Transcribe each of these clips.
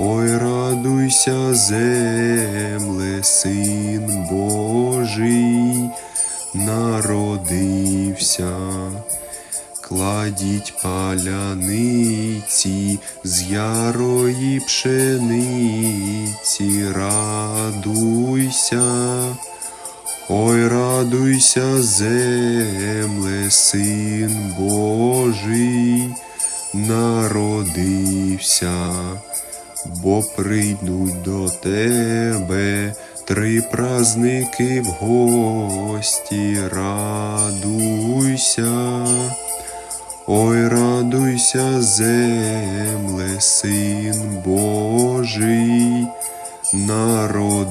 Ой, радуйся, земле, син Божий, народився, кладіть паляниці з ярої пшениці, радуйся, ой, радуйся, земле, син Божий, народився бо прийдуть до тебе три праздники в гості, радуйся, ой, радуйся, земле, син Божий, народився.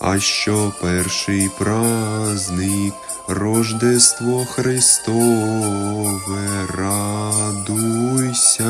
А що перший праздник, Рождество Христове, радуйся,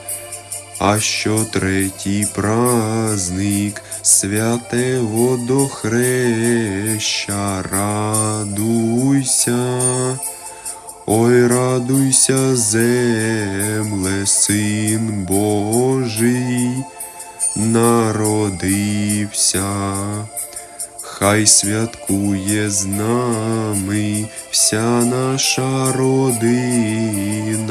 а що третій праздник святе водохреща, радуйся, ой, радуйся, земле, син Божий, народився. Хай святкує з нами вся наша родина,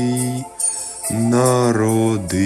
народився.